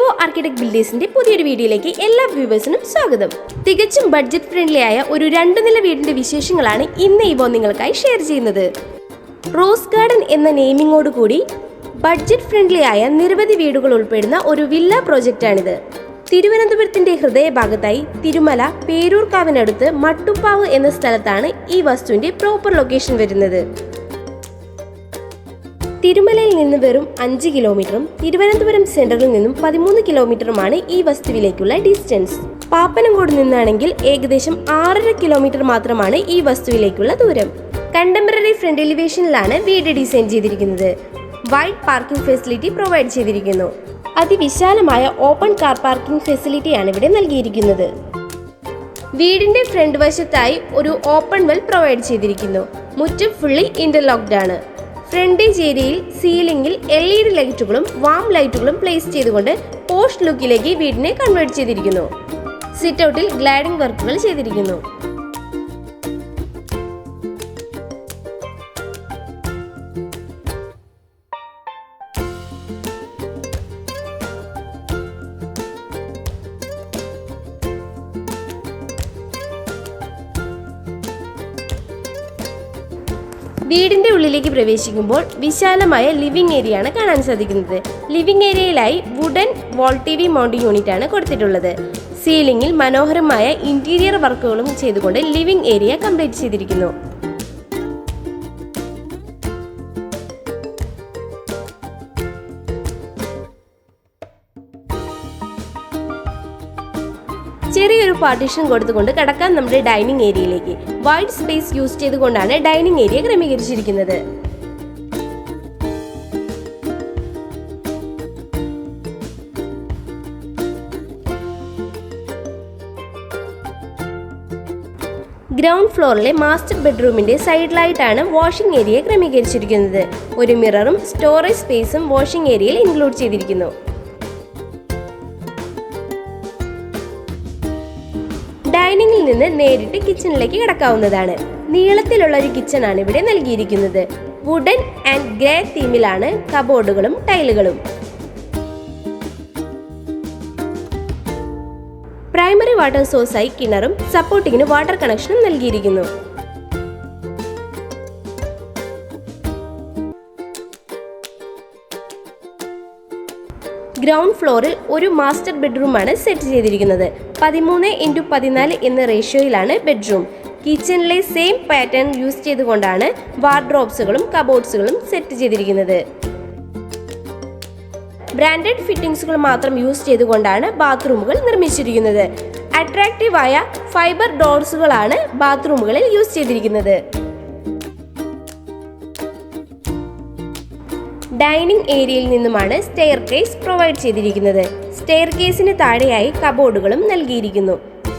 Architect ബിൽഡേഴ്സിന്റെ പുതിയൊരു വീഡിയോയിലേക്ക് എല്ലാ വ്യൂവേഴ്സിനും സ്വാഗതം. തികച്ചും ബഡ്ജറ്റ് ഫ്രണ്ട്ലി ആയ ഒരു രണ്ട് നില വീടിന്റെ വിശേഷങ്ങളാണ് ഇന്ന് ഇവോ നിങ്ങൾക്കായി ഷെയർ ചെയ്യുന്നത്. റോസ് ഗാർഡൻ എന്ന നെയിമിങ്ങോടുകൂടി ബഡ്ജറ്റ് ഫ്രണ്ട്ലി ആയ നിരവധി വീടുകൾ ഉൾപ്പെടുന്ന ഒരു വില്ല പ്രോജക്റ്റാണിത് തിരുവനന്തപുരത്തിന്റെ ഹൃദയഭാഗത്തായി തിരുമല പേരൂർക്കാവിനടുത്ത് മട്ടുപ്പാവ് എന്ന സ്ഥലത്താണ് ഈ വസ്തുവിന്റെ പ്രോപ്പർ ലൊക്കേഷൻ വരുന്നത്. തിരുമലയിൽ നിന്ന് വെറും അഞ്ച് കിലോമീറ്ററും തിരുവനന്തപുരം സെൻട്രലിൽ നിന്നും പതിമൂന്ന് കിലോമീറ്ററുമാണ് ഈ വസ്തുവിലേക്കുള്ള ഡിസ്റ്റൻസ്. പാപ്പനംകോട് നിന്നാണെങ്കിൽ ഏകദേശം ആറര കിലോമീറ്റർ മാത്രമാണ് ഈ വസ്തുവിലേക്കുള്ള ദൂരം. കണ്ടംപററി ഫ്രണ്ട് എലിവേഷനിലാണ് വീട് ഡിസൈൻ ചെയ്തിരിക്കുന്നത്. വൈഡ് പാർക്കിംഗ് ഫെസിലിറ്റി പ്രൊവൈഡ് ചെയ്തിരിക്കുന്നു. അതിവിശാലമായ ഓപ്പൺ കാർ പാർക്കിംഗ് ഫെസിലിറ്റിയാണ് ഇവിടെ നൽകിയിരിക്കുന്നത്. വീടിന്റെ ഫ്രണ്ട് വശത്തായി ഒരു ഓപ്പൺ വെൽ പ്രൊവൈഡ് ചെയ്തിരിക്കുന്നു. മുറ്റം ഫുള്ളി ഇന്റർലോക്ഡ് ആണ്. ഫ്രണ്ടേജ് ഏരിയയിൽ സീലിംഗിൽ എൽ ഇ ഡി ലൈറ്റുകളും വാം ലൈറ്റുകളും പ്ലേസ് ചെയ്തുകൊണ്ട് പോസ്റ്റ് ലുക്കിലേക്ക് വീടിനെ കൺവേർട്ട് ചെയ്തിരിക്കുന്നു. സിറ്റ് ഔട്ടിൽ ഗ്ലാഡിംഗ് വർക്കുകൾ ചെയ്തിരിക്കുന്നു. വീടിന്റെ ഉള്ളിലേക്ക് പ്രവേശിക്കുമ്പോൾ വിശാലമായ ലിവിംഗ് ഏരിയ ആണ് കാണാൻ സാധിക്കുന്നത്. Living ഏരിയയിലായി wooden wall T V mounting unit ആണ് കൊടുത്തിട്ടുള്ളത്. സീലിംഗിൽ മനോഹരമായ ഇന്റീരിയർ വർക്കുകളും ചെയ്തുകൊണ്ട് ലിവിംഗ് ഏരിയ കംപ്ലീറ്റ് ചെയ്തിരിക്കുന്നു. ചെറിയൊരു പാർട്ടീഷൻ കൊടുത്തുകൊണ്ട് കടക്കാൻ നമ്മുടെ ഡൈനിങ് ഏരിയയിലേക്ക് വൈഡ് സ്പേസ് യൂസ് ചെയ്തുകൊണ്ടാണ് ഡൈനിങ് ഏരിയ ക്രമീകരിച്ചിരിക്കുന്നത്. ഗ്രൗണ്ട് ഫ്ലോറിലെ മാസ്റ്റർ ബെഡ്റൂമിന്റെ സൈഡിലായിട്ടാണ് വാഷിംഗ് ഏരിയ ക്രമീകരിച്ചിരിക്കുന്നത്. ഒരു മിററും സ്റ്റോറേജ് സ്പേസും വാഷിംഗ് ഏരിയയിൽ ഇൻക്ലൂഡ് ചെയ്തിരിക്കുന്നു. നിന്ന് നേരിട്ട് കിച്ചണിലേക്ക് കിടക്കാവുന്നതാണ്. നീളത്തിലുള്ള ഒരു കിച്ചൺ ആണ് ഇവിടെ നൽകിയിരിക്കുന്നത്. വുഡൻ ആൻഡ് ഗ്രേ തീമിലാണ് കബോർഡുകളും ടൈലുകളും പ്രൈമറി വാട്ടർ സോഴ്സായി കിണറും സപ്പോർട്ടിങ്ങിന് വാട്ടർ കണക്ഷനും നൽകിയിരിക്കുന്നു. ഗ്രൗണ്ട് ഫ്ലോറിൽ ഒരു മാസ്റ്റർ ബെഡ്റൂമാണ് സെറ്റ് ചെയ്തിരിക്കുന്നത്. പതിമൂന്ന് ഇന്റു പതിനാല് എന്ന റേഷ്യോയിലാണ് ബെഡ്റൂം. കിച്ചണിലെ സെയിം പാറ്റേൺ യൂസ് ചെയ്തുകൊണ്ടാണ് വാർഡ്രോബ്സുകളും കബോർഡ്സുകളും സെറ്റ് ചെയ്തിരിക്കുന്നത്. ബ്രാൻഡഡ് ഫിറ്റിംഗ്സുകൾ മാത്രം യൂസ് ചെയ്തുകൊണ്ടാണ് ബാത്റൂമുകൾ നിർമ്മിച്ചിരിക്കുന്നത്. അട്രാക്റ്റീവായ ഫൈബർ ഡോർസുകളാണ് ബാത്റൂമുകളിൽ യൂസ് ചെയ്തിരിക്കുന്നത്. ഡൈനിങ് ഏരിയയിൽ നിന്നുമാണ് സ്റ്റെയർ കേസ് പ്രൊവൈഡ് ചെയ്തിരിക്കുന്നത്. സ്റ്റെയർ കേസിന് താഴെയായി കബോർഡുകളും നൽകിയിരിക്കുന്നു.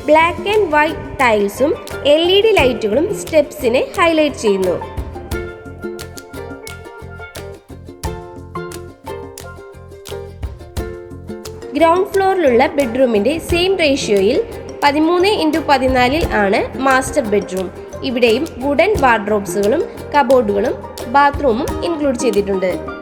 ബ്ലാക്ക് ആൻഡ് വൈറ്റ് ടൈൽസും എൽ ഇ ഡി ലൈറ്റുകളും സ്റ്റെപ്സിനെ ഹൈലൈറ്റ് ചെയ്യുന്നു. ഗ്രൗണ്ട് ഫ്ലോറിലുള്ള ബെഡ്റൂമിന്റെ സെയിം റേഷ്യോയിൽ പതിമൂന്ന് ഇന്റു പതിനാലിൽ ആണ് മാസ്റ്റർ ബെഡ്റൂം. ഇവിടെയും വുഡൻ വാർഡ്രോബ്സുകളും കബോർഡുകളും ബാത്റൂമും ഇൻക്ലൂഡ് ചെയ്തിട്ടുണ്ട്.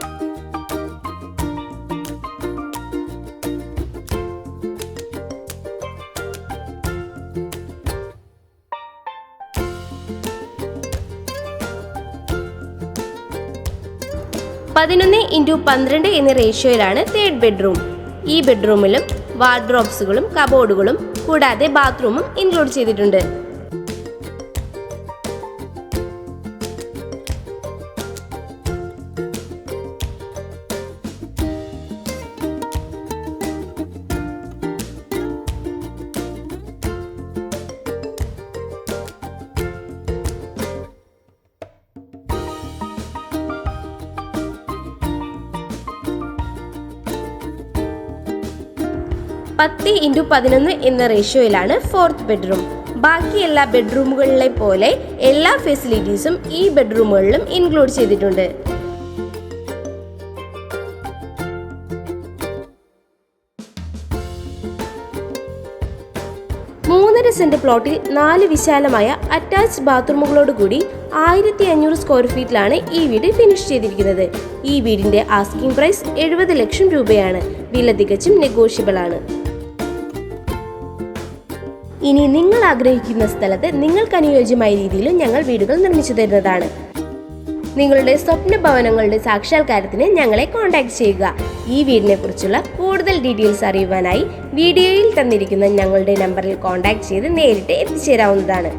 പതിനൊന്ന് ഇന്റു പന്ത്രണ്ട് എന്ന റേഷ്യോയിലാണ് തേർഡ് ബെഡ്റൂം ഈ ബെഡ്റൂമിലും വാർഡ്രോബ്സുകളും കബോർഡുകളും കൂടാതെ ബാത്റൂമും ഇൻക്ലൂഡ് ചെയ്തിട്ടുണ്ട്. പത്ത് ഇന്റു പതിനൊന്ന് എന്ന റേഷ്യോയിലാണ് ഫോർത്ത് ബെഡ്റൂം. ബാക്കി എല്ലാ ബെഡ്റൂമുകളിലെ പോലെ എല്ലാ ഫെസിലിറ്റീസും ഈ ബെഡ്റൂമുകളിലും ഇൻക്ലൂഡ് ചെയ്തിട്ടുണ്ട്. മൂന്നര സെന്റ് പ്ലോട്ടിൽ നാല് വിശാലമായ അറ്റാച്ച് ബാത്റൂമുകളോട് കൂടി ആയിരത്തി അഞ്ഞൂറ് സ്ക്വയർ ഫീറ്റിലാണ് ഈ വീട് ഫിനിഷ് ചെയ്തിരിക്കുന്നത്. ഈ വീടിന്റെ ആസ്കിംഗ് പ്രൈസ് എഴുപത് ലക്ഷം രൂപയാണ്. വില തികച്ചും നെഗോഷ്യബിൾ ആണ്. ഇനി നിങ്ങൾ ആഗ്രഹിക്കുന്ന സ്ഥലത്ത് നിങ്ങൾക്ക് അനുയോജ്യമായ രീതിയിലും ഞങ്ങൾ വീടുകൾ നിർമ്മിച്ചു തരുന്നതാണ്. നിങ്ങളുടെ സ്വപ്ന ഭവനങ്ങളുടെ സാക്ഷാത്കാരത്തിന് ഞങ്ങളെ കോൺടാക്ട് ചെയ്യുക. ഈ വീടിനെ കുറിച്ചുള്ള കൂടുതൽ ഡീറ്റെയിൽസ് അറിയുവാനായി വീഡിയോയിൽ തന്നിരിക്കുന്ന ഞങ്ങളുടെ നമ്പറിൽ കോൺടാക്ട് ചെയ്ത് നേരിട്ട് എത്തിച്ചേരാവുന്നതാണ്.